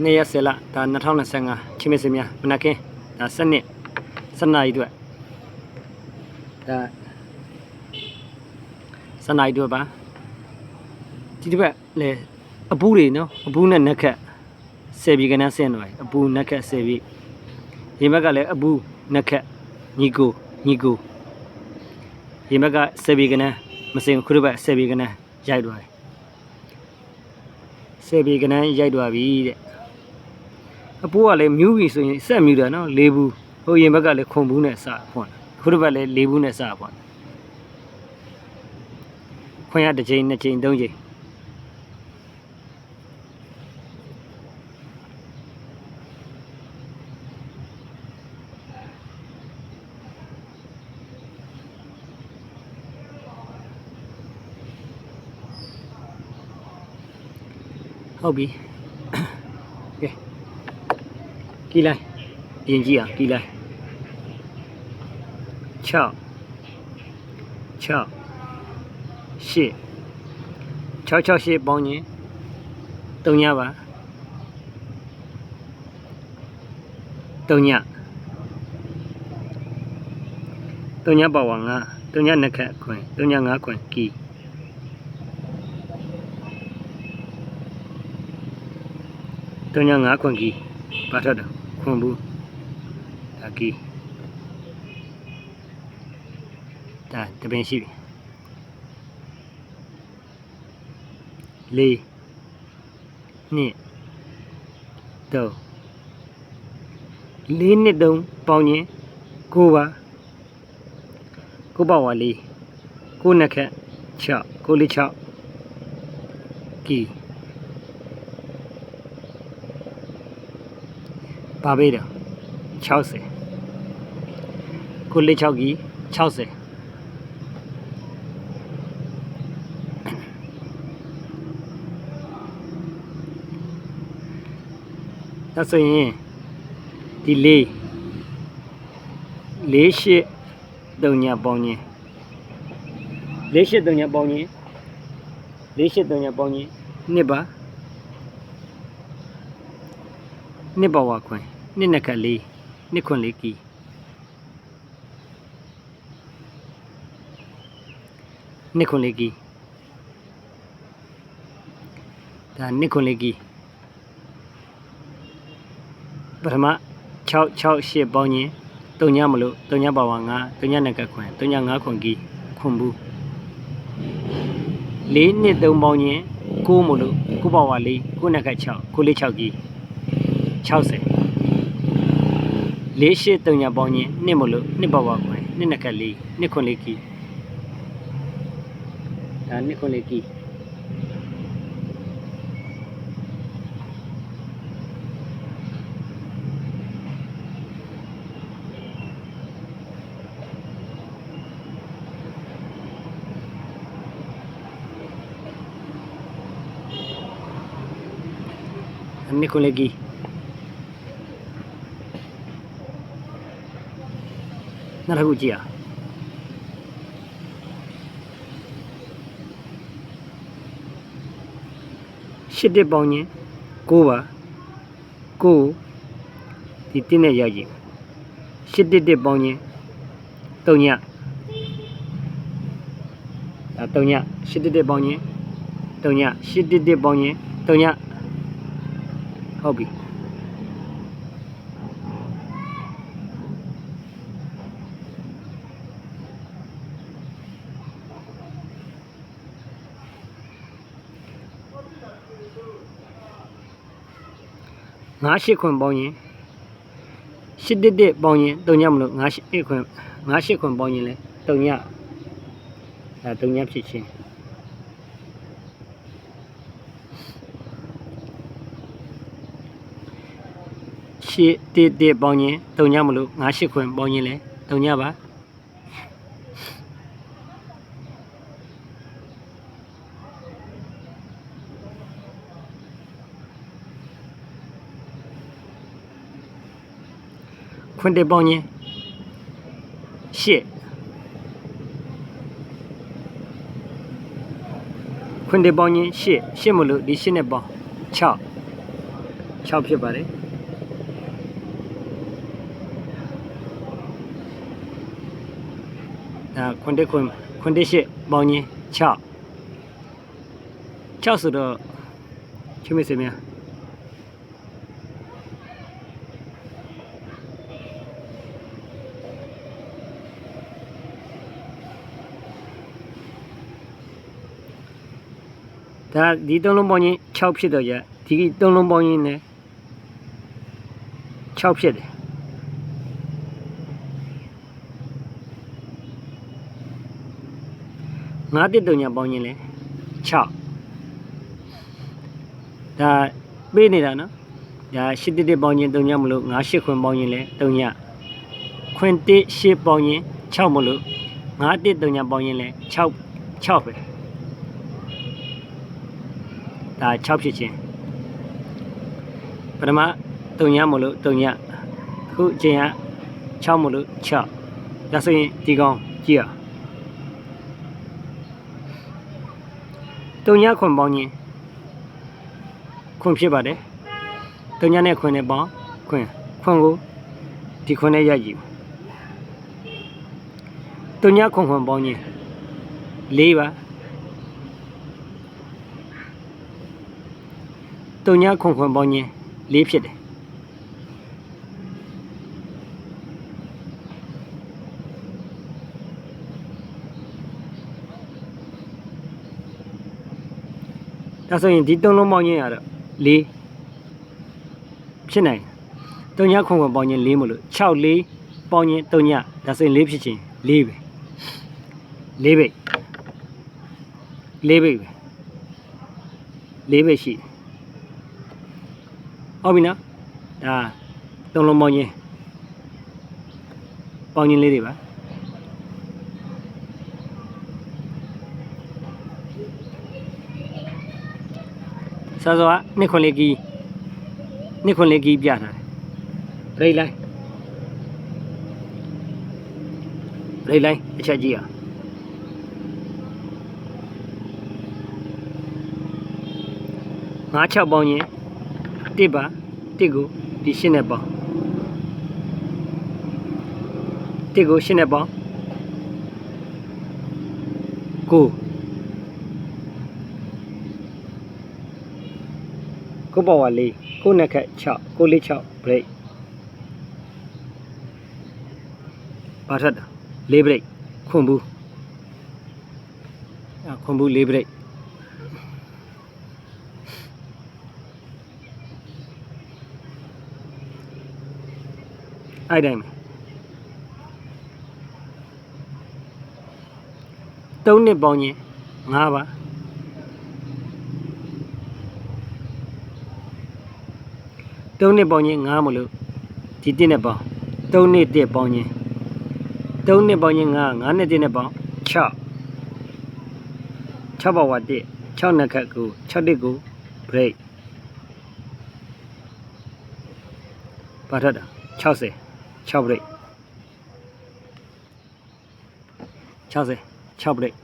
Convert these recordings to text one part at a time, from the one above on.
နေ့ရက်10လဒါ2025ချင်းမစင်များမနက်ခင်းဒါ7နှစ်7နာရီအတွက်ဒါ7နာရီအတွက်ပါဒီတစ်ပတ်လေအပူးတွေနော်အပူးနဲ့နက်ခတ်10ပြီကနန်းဆင်းတော့အပူးနက်ခတ်10ပြီဒီဘက်ကလည်းအပူးနက်ခတ်ညီကိုညီကိုဒီဘက်က10ပြီကနန်းမစင်ခုတစ်ပတ်10ပြီကနန်းရိုက်သွားတယ်10ပြီကနန်းရိုက်သွားပြီတဲ့ အပူးကလည်းမြူးပြီဆိုရင်ဆက်မြူးတာနော်လေးဘူးဟိုရင်ဘက်ကလည်းခုံဘူးနဲ့စဖွင့်ခုတစ်ပတ်လည်းလေးဘူးနဲ့စဖွင့်ခွင့်ရတစ်ချိန်နှစ်ချိန်သုံးချိန်ဟုတ်ပြီကဲ ကီလိုက်ပြင်ကြည့်အောင်ကီလိုက်6 6 8 6 6 8ပေါင်းရင်3ညပါ3ည3ညပါဝါ9 3ညနှစ်ခတ်ခွင်3ည9ခွင်ကီတုံညာ9ခွန်ကြီးပါထတော့ ခွန်ဘူးဒါကီဒါတပင်ရှိပြီလေးနှစ်တော့လေးနှစ်တုံးပေါင်းရင်ကိုပါကိုပါဝါလေးကိုနှစ်ခက်6ကိုလေး6ကီ ပါပေးတယ်60ကိုလေး6ကြီး60ဒါဆိုရင်ဒီလေးလေးရှိတုံညာပေါင်းခြင်းလေးရှိတုံညာပေါင်းခြင်းလေးရှိတုံညာပေါင်းခြင်းနှစ်ပါနှစ်ပါဝါခွင် နှစ်နှစ်ခတ်လေးနှစ်ခွင်လေးကီနှစ်ခွင်လေးကီဒါနှစ်ခွင်လေးကီပထမ6 6 8ပေါင်းရင်တုံညမလို့တုံညပါဝါ9တုံညနှစ်ခတ်ခွင်တုံည9ခွင်ကီခွန်ဘူးလေးနှစ်သုံးပေါင်းရင်9မလို့9ပါဝါလေး9နှစ်ခတ်6 9လေး6ကီ60 လေးရှိတုံညာပေါင်းရင်နှစ်မလို့နှစ်ပါပါခွင်နှစ်နှစ်ခက်လေးနှစ်ခွန်လေးကီဒါနှစ်ခွန်လေးကီနှစ်ခွန်လေးကီ နောက်တစ်ခုကြည့်အောင်ရှစ်တစ်ပေါင်းရင်9ပါ9ဒီတင်းနဲ့ရောက်ကြည့်ရှစ်တစ်တစ်ပေါင်းရင်3ညဒါ3ညရှစ်တစ်တစ်ပေါင်းရင်3ညရှစ်တစ်တစ်ပေါင်းရင်3ညဟုတ်ပြီ ငါးရှစ်ခွင်ပေါင်းရင်ရှစ်တစ်တစ်ပေါင်းရင်တုံညမလို့ငါးရှစ်ခွင်ငါးရှစ်ခွင်ပေါင်းရင်လဲတုံညအဲတုံညဖြစ်ချင်းရှစ်တစ်တစ်ပေါင်းရင်တုံညမလို့ငါးရှစ်ခွင်ပေါင်းရင်လဲတုံညပါ ခွင်တစ်ပေါင်းရင်ရှစ်ခွင်တစ်ပေါင်းရင်ရှစ်ရှစ်မလို့ဒီရှစ်နဲ့ပေါင်း6 6ဖြစ်ပါတယ်ဒါခွန်တက်ခွန်ခွန်တက်ရှစ်ပေါင်းချင်း6 6ဆိုတော့ချင်းမစင်များ ဒါဒီသုံးလုံးပေါင်းချင်း6ဖြစ်တော့ကြဒီသုံးလုံးပေါင်းချင်းလည်း6ဖြစ်တယ်ငါးတစ်တုံညာပေါင်းချင်းလည်း6ဒါပေးနေတာနော်ဒါရှစ်တစ်တစ်ပေါင်းချင်းတုံညာမလို့ငါးရှစ်ခွင်ပေါင်းချင်းလည်းတုံညာခွင်တစ်ရှစ်ပေါင်းချင်း6မလို့ငါးတစ်တုံညာပေါင်းချင်းလည်း6 6ပဲ ဒါ6ဖြစ်ချင်းပထမတုံညာမလို့တုံညာအခုအချိန်က6မလို့6ဒါဆိုရင်ဒီကောင်ကြည့်ရအောင်တုံညာခွန်ပေါင်းခြင်းခွန်ဖြစ်ပါတယ်တုံညာနဲ့ခွန်နဲ့ပေါင်းခွန်ခွန်ကိုဒီခွန်နဲ့ရကြည့်တုံညာခွန်ခွန်ပေါင်းခြင်း၄ပါ တုံညာခွန်ခွန်ပေါင်းခြင်း၄ဖြစ်တယ်ဒါဆိုရင်ဒီတုံလုံးပေါင်းခြင်းရတော့၄ဖြစ်နိုင်တုံညာခွန်ခွန်ပေါင်းခြင်း၄မလို့6 4ပေါင်းခြင်းတုံညာဒါဆိုရင်၄ဖြစ်ခြင်း၄ပဲ၄ပိတ်၄ပိတ်ပဲ၄ပိတ်ရှိတယ် ဟုတ်ပြီနော်ဒါတုံလုံးပေါင်းခြင်းပေါင်းခြင်းလေးတွေပါဆောစောကနှစ်ခွန်လေးကီးနှစ်ခွန်လေးကီးပြထားတယ်ရိတ်လိုက်ရိတ်လိုက်တစ်ချက်ကြည့်အောင်ငါး6ပေါင်းရင် တစ်ပါတစ်ကိုဒီရှင်းနဲ့ပေါင်းတစ်ကိုရှင်းနဲ့ပေါင်းကိုကိုပေါ်ဝါလေးကိုနှစ်ခက်6ကိုလေး6 break ပါထက်တာ၄ break ခွန်ဘူးအခွန်ဘူး၄ break အဲ့တိုင်းပဲသုံးနှစ်ပေါင်းချင်း၅ပါသုံးနှစ်ပေါင်းချင်း၅မလို့ဒီတစ်နဲ့ပေါင်းသုံးနှစ်တစ်ပေါင်းချင်းသုံးနှစ်ပေါင်းချင်း၅၅နှစ်တစ်နဲ့ပေါင်း6 6ပါဝါတစ်6နှစ်ခတ်ကို6တစ်ကို break ပါထက်တာ60 6 break 60 6 break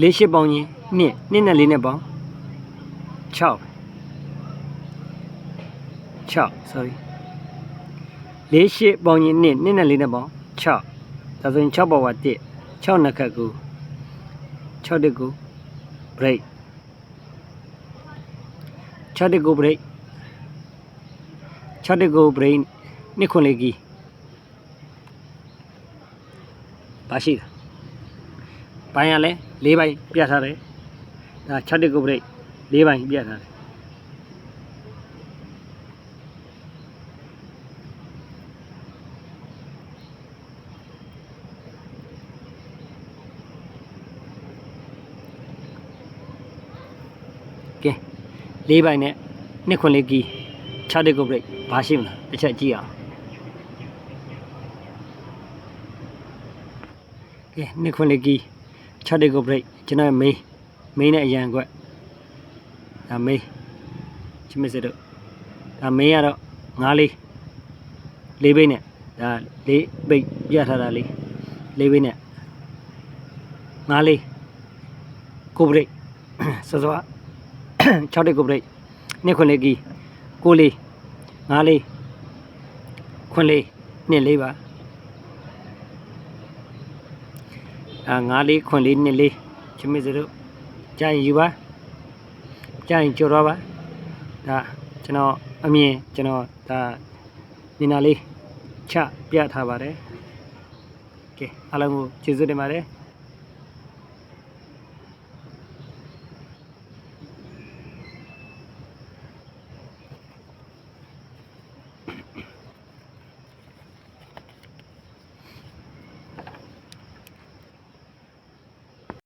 လေးရှစ်ပေါင်းချင်းနှစ်နှစ်နဲ့လေးနဲ့ပေါင်း6 6 sorry လေးရှစ်ပေါင်းချင်းနှစ်နှစ်နဲ့လေးနဲ့ပေါင်း6ဒါဆိုရင်6ပါဝါ1 6နှစ်ခတ်ကို6တက်ကို break 6တက်ကို break 6တက်ကို break နှစ်ခွန်လေးကြီးပါရှိတာပိုင်းရလဲ ၄ပိုင်းပြတ်ထားတယ်ဒါ6တက်ကိုပရိတ်၄ပိုင်းပြတ်ထားတယ်ကဲ၄ပိုင်းနဲ့နှစ်ခွန်လေးကီ6တက်ကိုပရိတ်ဘာရှိမလားတစ်ချက်ကြည့်အောင်ကဲနှစ်ခွန်းလေးကီ 6တိတ်ကိုဘရိတ်ကျွန်တော်မေးမေးနဲ့အရန်ကွက်ဒါမေးချစ်မစစ်တို့ဒါမေးရတော့ငါးလေးလေးဘိတ်နဲ့ဒါလေးဘိတ်ပြထားတာလေးလေးဘိတ်နဲ့ငါးလေးကိုဘရိတ်စောစော6တိတ်ကိုဘရိတ်နှစ်ခွန်းလေးကီကိုလေးငါးလေးခွန်းလေးနှစ်လေးပါ အာငါးလေးခွန်လေးနှစ်လေးချမစ်စတို့ကြာရင်ယူပါကြာရင်ကြော်တော့ပါဒါကျွန်တော်အမြင်ကျွန်တော်ဒါညီနာလေးချပြထားပါတယ်ကဲအားလုံးကိုကျေးဇူးတင်ပါတယ်